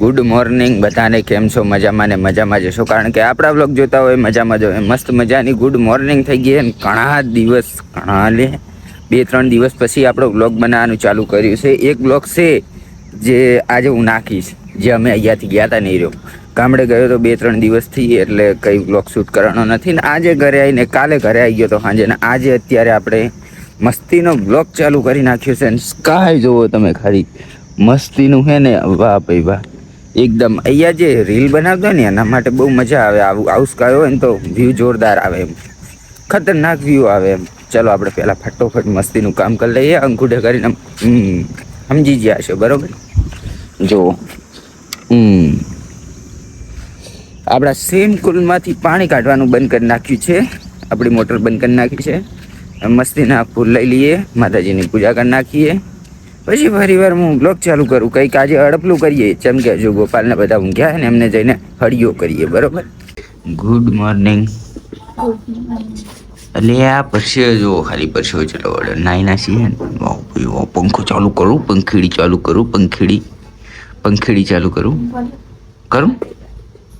Good morning બધાને કેમ છો? મજામાં ને મજામાં જશો કારણ કે આપણા બ્લોગ જોતા હોય, મજામાં જો મસ્ત મજાની ગુડ મોર્નિંગ થઈ ગઈ અને ઘણા દિવસ, ઘણા લે, બે, ત્રણ દિવસ પછી આપણો બ્લોગ બનાવવાનું ચાલુ કર્યું છે. એક બ્લોગ છે જે આજે હું નાખીશ, જે અમે અહીંયાથી ગયા હતા નહીં રહ્યો ગામડે ગયો તો બે, ત્રણ દિવસથી એટલે કંઈ બ્લોગ શૂટ કરવાનો નથી. ને આજે ઘરે આવીને, કાલે ઘરે આવી ગયો તો સાંજે. ને આજે અત્યારે આપણે મસ્તીનો બ્લોગ ચાલુ કરી નાખ્યો છે. અને સ્કાય જોવો તમે ખાલી. મસ્તીનું છે ને? વાહ ભાઈ વાહ. એકદમ અહીંયા જે રીલ બનાવતો ને, એના માટે બહુ મજા આવે. આવું આવું સ્કાય હોય ને તો વ્યૂ જોરદાર આવે એમ. ખતરનાક વ્યૂ આવે એમ. ચલો આપણે પહેલાં ફટોફટ મસ્તીનું કામ કરી લઈએ, અંગૂઠે કરીને સમજી ગયા છે, બરોબર? જો આપણા સેમ કુલમાંથી પાણી કાઢવાનું બંધ કરી નાખ્યું છે. આપણી મોટર બંધ કરી નાખી છે. મસ્તીના ફૂલ લઈ લઈએ, માતાજીની પૂજા કરી નાખીએ. પછી ફરી વાર હું બ્લોગ ચાલુ કરું. કંઈક આજે અડપલું કરીએ. જેમ કે જો ગોપાલને બધા ઊંઘ્યા છે ને એમને જઈને હળીઓ કરીએ. બરોબર? ગુડ મોર્નિંગ એટલે આ પરસ્યો જો ખાલી પરસ્યો ચલો નાઈ ના છીએ ને. પંખો ચાલુ કરું. પંખીડી ચાલુ કરું. પંખીડી. પંખીડી ચાલુ કરું. કરું?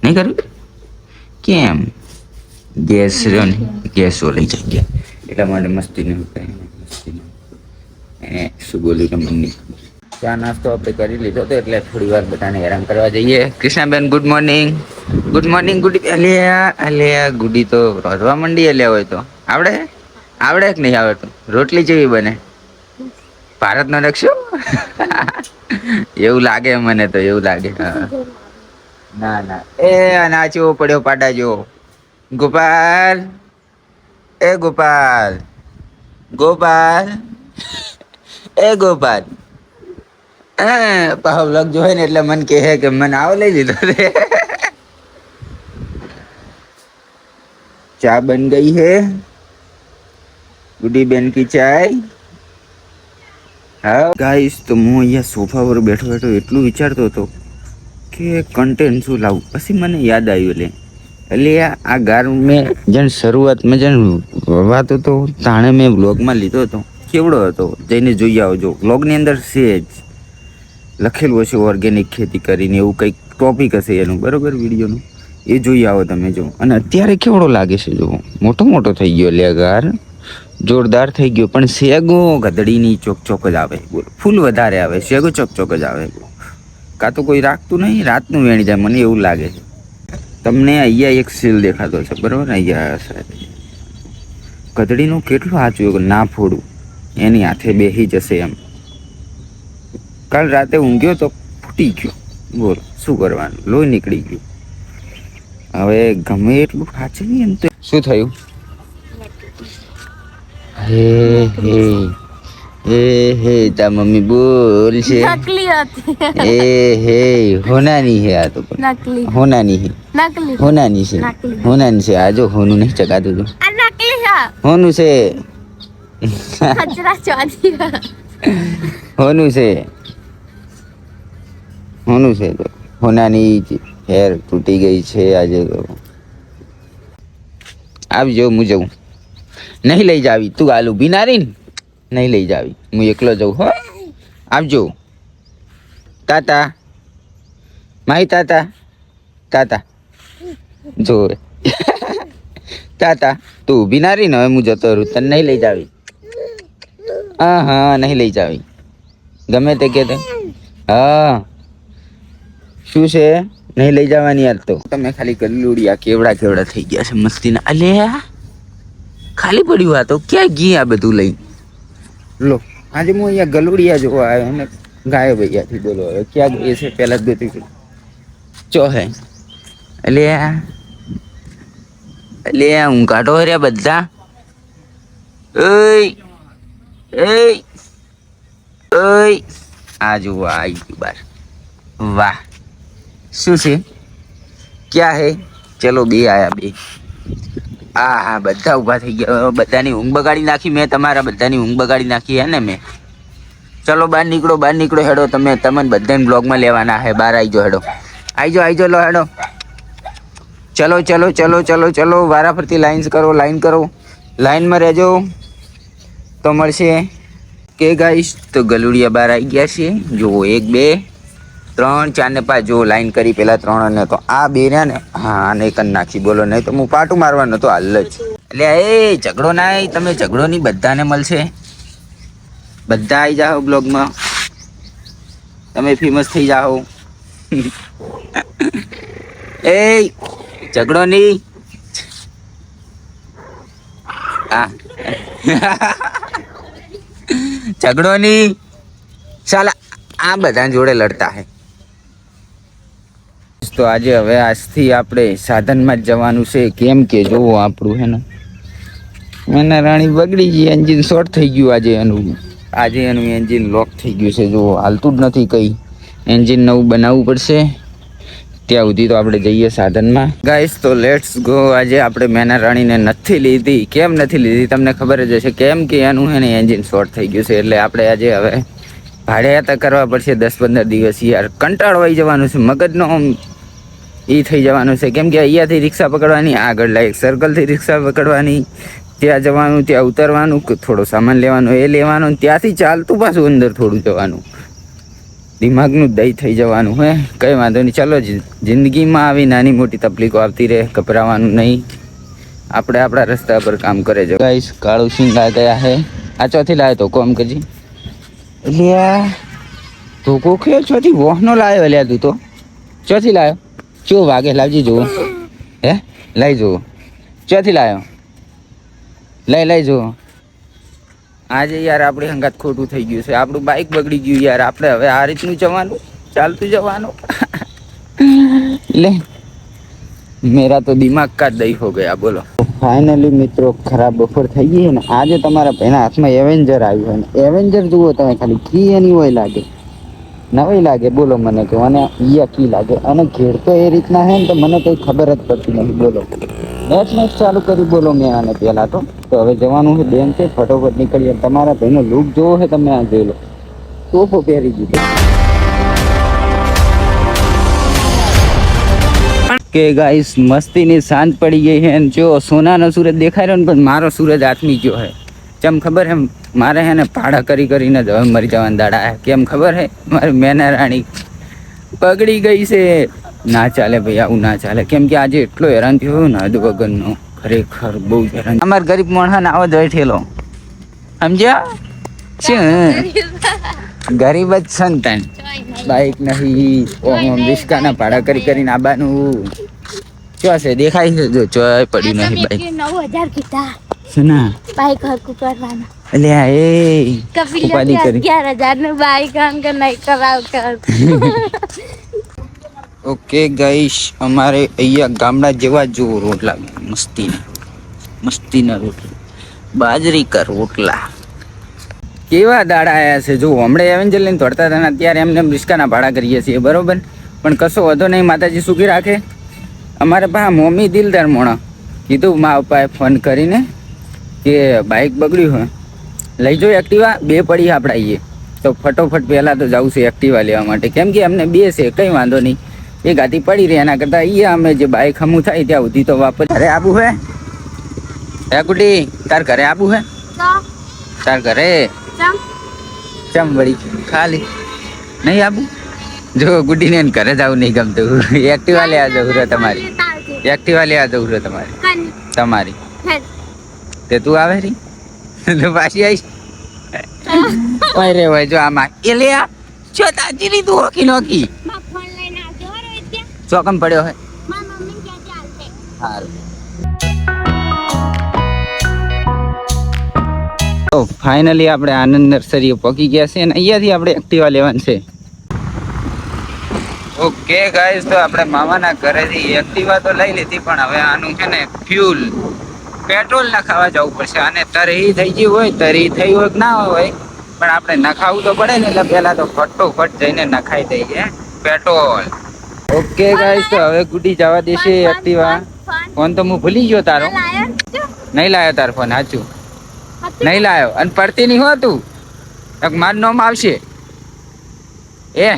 નહીં કરું? કેમ? ગેસ રહ્યો ને. ગેસ લઈ જાય. ગયા. એટલા માટે મસ્તી નહીં શું બોલ્યું મમ્મી. ચા નાસ્તો આપણે કરી લીધો હતો એટલે થોડી વાર બધાને હેરાન કરવા જઈએ. Krishnaben good morning good morning good અલ્યા. અલ્યા, ગુડી તો રોધવા મંડી અલ્યા હોય તો. આવડે? આવડે કે નહીં આવડતું? રોટલી જેવી બને. ભારતનો નકશો? એવું લાગે મને તો, એવું લાગે. ના ના. એ નાચવો પડ્યો પાટા જો ગોપાલ. એ, ગોપાલ. ગોપાલ. એ ગોપાલ. હા પાવ લગ જોઈને એટલે મન કહે કે મને આવો લઈ લીધો રે ચા બન ગઈ હે. ગુડી બેન કી ચાય. હા ગાઈસ તો હું અહીંયા સોફા પર બેઠો બેઠો એટલું વિચારતો હતો કે કન્ટેન્ટ શું લાવું? પછી મને યાદ આવ્યું એટલે. એટલે આ ગાર મેં જેને શરૂઆતમાં જેને વાત હતો તાણે મેં બ્લોગમાં લીધો હતો. કેવડો હતો? જઈને જોઈ આવજો. વ્લોગની અંદર છે જ. લખેલું હશે ઓર્ગેનિક ખેતી કરીને, એવું કંઈક ટોપિક હશે એનું. બરાબર? વિડીયોનું. એ જોઈ આવો તમે જો. અને અત્યારે કેવડો લાગે છે જો મોટો મોટો થઈ ગયો લેગાર જોરદાર થઈ ગયો. પણ શેગો ગધડીની ચોક ચોક જ આવે. બોલો. ફૂલ વધારે આવે. શેગો ચોક ચોક જ આવે. કાં તો કોઈ રાખતું નહીં? રાતનું વેણી જાય. મને એવું લાગે છે. તમને અહીંયા એક સીલ દેખાતો છે. બરાબર? અહીંયા સાહેબ. ગધડીનું કેટલું સાચું? ના ફોડું. એની હાથે બેસી જશે એમ. કાલ રાતે ઊંઘ્યો તો ફૂટી ગયો. બોલો શું કરવાનું? લોહી નીકળી ગયું. હવે ગમે એટલું ખાચે નહીં એમ તો. શું થયું? હે હે હે હે તા મમ્મી બોલ છે નકલી હતી એ હે હોનાની હે આ તો નકલી. હોનાની હે. નકલી. હોનાની છે. નકલી. હોનાની છે. આ જો હોનું નહીં ચકાતું તું. આ નકલી છે. હોનું છે. કચરા ચોધી હોનું છે હોનું છે તો હોનાની જ હેર તૂટી ગઈ છે આજે તો આવજો હું જઉં નહીં લઈ જાવી તું આલુ બિનારી ને નહીં લઈ જાવી હું એકલો જઉં હો આવજો તાતા માહી તાતા તાતા જો તાતા તું ઊભી ના રહી ને હવે હું જતો રહું તને નહીં લઈ જાવી હા હા નહીં લઈ જાવી. ગમે તે કે તે. હા. શું છે? નહીં લઈ જવાની યાર તો. તમે ખાલી ગલુડિયા કેવડા કેવડા થઈ ગયા છે મસ્તીના. અલે ખાલી પડ્યું આ તો. ક્યાં ગઈ આ બધું લઈ? લો આજે હું અહીંયા ગલુડિયા જોવા આવ્યો અને ગાયબ અહીંયાથી બોલો. હવે ક્યાં ગઈ છે? પહેલા જ ગોતી ચો હે? એટલે એટલે હું કાઢો રહ્યા બધા. ઓય. ઓય આ જુઓ ગયું બાર. વાહ. શું છે? ક્યાં હે? ચલો બે આયા બે. હા હા બધા ઊભા થઈ ગયા. બધાની ઊંઘ બગાડી નાખી મેં, તમારા બધાની ઊંઘ બગાડી નાખી હે ને મેં. ચલો બહાર નીકળો બહાર નીકળો હેડો, તમે, તમને બધાને બ્લોગમાં લેવાના હે. બહાર આવી જાઓ હેડો. આવી જાઓ આવી જાઓ, લો હેડો. ચલો ચલો ચલો ચલો ચલો વારા ફરતી લાઈન્સ કરો લાઇન કરો. લાઈનમાં રહેજો. તો મળશે. કે ગાઈશ તો ગલુડિયા બહાર આવી ગયા છે. જુઓ, એક, બે, ત્રણ, ચાર ને પાંચ. જો લાઈન કરી પેલા ત્રણ અને તો આ બે રહ્યા ને. હા, આને કન નાખી. બોલો, નહીં તો હું પાટું મારવાનો તો હાલ જ. એટલે, એ, ઝઘડો ના તમે ઝઘડો નહીં, બધાને મળશે. બધા આવી જાઓ બ્લોગમાં તમે ફેમસ થઈ જાઓ. એ ઝઘડો નહીં. હા ઝઘડો નહીં ચાલ, આ બધા જોડે લડતા હે. તો આજે હવે આજથી આપણે સાધનમાં જ જવાનું છે. કેમ કે જોવો આપણું હે ને એના રાણી બગડી ગઈ એન્જિન શોર્ટ થઈ ગયું આજે એનું. આજે એનું એન્જિન લોક થઈ ગયું છે. જુઓ, હાલતું જ નથી કઈ. એન્જિન નવું બનાવવું પડશે. ત્યાં સુધી તો આપણે જઈએ સાધનમાં. ગાઈસ તો લેટ્સ ગો આજે આપણે મેના રાણીને નથી લીધી. કેમ નથી લીધી? તમને ખબર જ હશે. કેમ કે એનું એને એન્જિન શોર્ટ થઈ ગયું છે. એટલે આપણે આજે હવે ભાડે કરવા પડશે દસ પંદર દિવસ યાર. કંટાળવાઈ જવાનું છે. મગજનો એ થઈ જવાનું છે. કેમ કે અહીંયાથી રિક્ષા પકડવાની, આગળ લાઈક સર્કલથી રિક્ષા પકડવાની, ત્યાં જવાનું, ત્યાં ઉતરવાનું, થોડો સામાન લેવાનો, એ લેવાનો, ત્યાંથી ચાલતું પાછું અંદર થોડું જવાનું. દિમાગનું દહીં થઈ જવાનું, હે? કંઈ વાંધો નહીં. ચાલો જિંદગીમાં આવી નાની મોટી તકલીફો આવતી રહે, ગભરાવાનું નહીં. આપણે આપણા રસ્તા પર કામ કરે છે ગાઈસ, કાળું સિંગ આ ગયા હે. આ ચોથી લાવ્યો તો કોમ કજી એટલે આ તો કોખે ચોથી વોહનો લાવ્યો લ્યા તું તો. ચોથી લાવ્યો ચો વાગે? લાવજી જુઓ. હે? લઈ જુઓ. ચોથી લાવ્યો લઈ લઈ જુઓ. આજે યાર આપણી હંગાત ખોટું થઈ ગયું છે. આપણું બાઇક બગડી ગયું યાર. આપણે હવે આ રીતનું જવાનું ચાલતું જવાનું. લે. મેરા તો દિમાગ કા દઈ હો ગયા બોલો. ફાઇનલી મિત્રો ખરાબ બપોર થઈ ગઈ ને. આજે તમારા એના હાથમાં એવેન્જર આવ્યું ને. એવેન્જર જુઓ તમે ખાલી કી એની હોય લાગે. નવી લાગે બોલો મને કે મને ઈયા કી લાગે. અને ઘેર તો એ રીતના હે ને તો મને કઈ ખબર જ પડતી નહીં બોલો. મેચ મેચ ચાલુ કરી બોલો મેં આને પહેલા તો. તો હવે જવાનું છે બેન છે, ફટોફટ નીકળીએ. તમારા ભાઈનો લુક જોવો છે, તમે આ જોઈ લો. ટોપો પહેરી દીધો. કે ગાઈસ મસ્તીની સાંજ પડી ગઈ છે. અને જો સોનાનો સૂરજ દેખાય રહ્યો ને, પણ મારો સૂરજ આથમી ગયો છે. કેમ ખબર હે મારે હે ને ભાડા કરી કરીને જ હવે મરી જવાના દાડા કેમ ખબર હે મારી મેના રાણી પગડી ગઈ છે. ના ચાલે ભાઈ આવું ના ચાલે. કેમ કે આજે એટલો હેરાન થયો ને હદ વગરનો ખરેખર બહુ જ હેરાન. અમાર ગરીબ માણસ ને આવો જ ઠેલો સમજ્યા? ગરીબ જ સંતાન બાઈક નહીં ઓમ રિસ્કાના ભાડા કરી કરીને આબાનું. શું છે દેખાય છે જો ચોય પડ્યું નહીં બાઈક. નવ હજાર કીધા. સુના બાઈક હરકું કરવાના. એટલે એ. કપિલ કરી. અગિયાર હજારનું બાઈક અંક નહીં કરાવ કર. ઓકે ગાઈશ અમારે અહીંયા ગામડા જેવા જ રોટલા મસ્તીના મસ્તીના રોટલા. બાજરી કા રોટલા. કેવા દાડા આવ્યા છે? જો, હમણાં એવેન્જર લઈને દોડતા હતા અત્યારે એમને એમ રિસ્કાના ભાડા કરીએ છીએ, બરોબર? પણ કશો વધો નહીં, માતાજી સુખી રાખે. અમારે પા મમ્મી દિલદાર મોણા. કીધું મા પપ્પાએ ફોન કરીને કે બાઇક બગડ્યું હોય લઈ જો એક્ટિવા, બે પડી આપણા તો ફટોફટ પહેલાં તો જવું છે એક્ટિવા લેવા માટે. કેમ કે અમને બે છે, કંઈ વાંધો નહીં. એ ગાતી પડી રહી એના કરતાં અહીંયા અમે જે બાઇક હમું થાય ત્યાં સુધી તો વાપર ઘરે આવું હે? હે કુટી તાર ઘરે આવું હે? તાર ઘરે? ચમ? ચમ વળી ખાલી. નહીં આવું જો ગુડીને ઘરે જવું નહીં ગમતું. એક્ટિવા લેવા જવું રહે તમારી. એક્ટિવા લેવા જવું રહે તમારી. તમારી. તે તું આવે રી? પાછી આવીશ. અરે ભાઈ જો આમાં. એ લે આ. છો તાજી લીધું હોકી નોકી ફોન લઈને આવજો હો રોહિત ત્યાં ચોકમ પડ્યો હે? સારું તો ફાઇનલી આપણે આનંદ નર્સરીએ પહોંચી ગયા છે અને અહીંયાથી આપણે એક્ટિવા લેવાનું છે. ઓકે ગાઈસ તો આપણે મામાના ઘરેથી એક્ટિવા તો લઈ લીધી પણ હવે આનું છે ને ફ્યુલ પેટ્રોલ નખાવા જવું પડશે. અને તરી થઈ ગયું હોય તરી થઈ હોય કે ના હોય પણ આપણે નખાવું તો પડે ને એટલે પહેલા તો ફટોફટ જઈને નખાઈ દઈએ પેટ્રોલ ઓકે ગાઈસ તો હવે ગુડી જવા દેશે એક્ટિવા ફોન તો હું ભૂલી ગયો તારો. નહીં લાયો તારો ફોન સાચું નહીં લાયો. અને પડતી નહીં હો તું. એક મારું નામ આવશે. એ.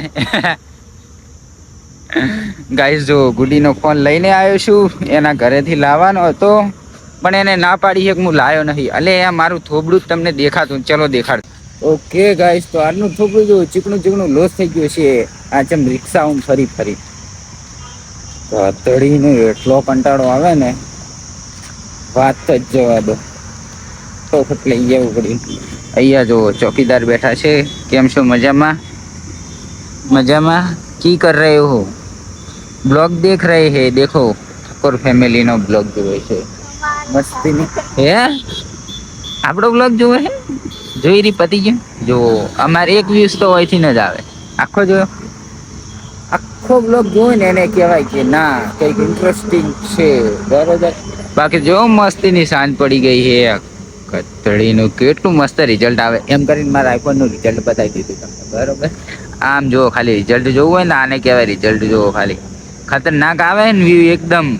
ગાઈસ જો ગુડીનો ફોન લઈને આવ્યો છું. એના ઘરેથી લાવવાનો હતો. પણ એને ના પાડી એક હું લાયો નહીં. અલે એ મારું થોબડું જ તમને દેખાતું. ચલો દેખાડ. ઓકે ગાઈસ તો આજનું થોબડું જો ચીકણું ચીકણું લોસ થઈ ગયું છે. આ જેમ રિક્ષા હું ફરી ફરી. હતડીનો એટલો કંટાળો આવે ને, વાત જ જવા દો. તો લઈ જવું પડ્યું અહીંયા જો ચોકીદાર બેઠા છે, કેમ છો? મજામાં? મજામાં? કી કર રહે હો? બ્લોગ દેખ રહે હે, દેખો. ઠાકોર ફેમિલીનો બ્લોગ જોવે છે. મસ્તીની હે? આપણો બ્લોગ જોવે હે? જોઈ રહી પતી ગયો? જો, અમારે એક વ્યૂઝ તો અહીંથી ન જ આવે. આખો જોયો આખો બ્લોગ જોઈને એને કહેવાય કે ના, કંઈક ઇન્ટરેસ્ટિંગ છે. બરોબર? બાકી જો મસ્તીની સાંજ પડી ગઈ છે કતળીનું કેટલું મસ્ત રિઝલ્ટ આવે. એમ કરીને મારા આઈફોનનું રિઝલ્ટ બતાવી દીધું તમને. બરોબર? આમ જુઓ ખાલી રિઝલ્ટ જોવું હોય ને, આને કહેવાય રિઝલ્ટ જોવો ખાલી. ખતરનાક આવે ને વ્યૂ એકદમ.